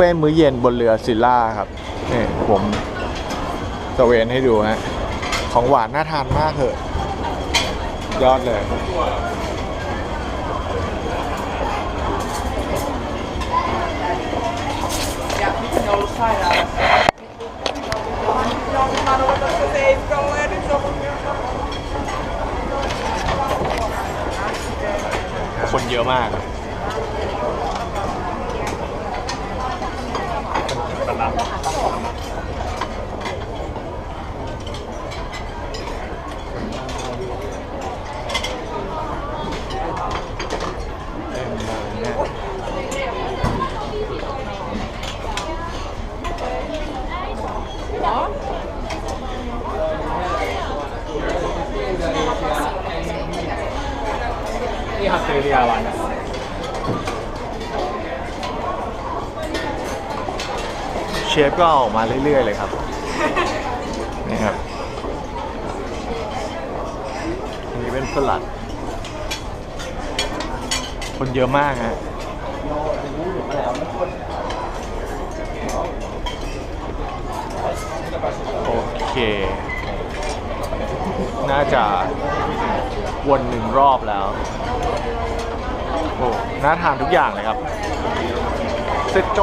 เฟ่มื้อเย็นบนเรือซิลล่าครับนี่ผมตะเวนให้ดูฮะของหวานน่าทานมากเหอะ ยอดเลย คนเยอะมาก เต็มเลยเนี่ยนี่ฮัตเตอร์เรียวันเชฟก็ออกมาเรื่อย ๆ เลยครับนี่ครับนนี้เป็นสลัด คนเยอะมากฮะโอเค น่าจะวนหนึ่งรอบแล้ว โอ้ น่าทานทุกอย่างเลยครับ เซ็ตโจ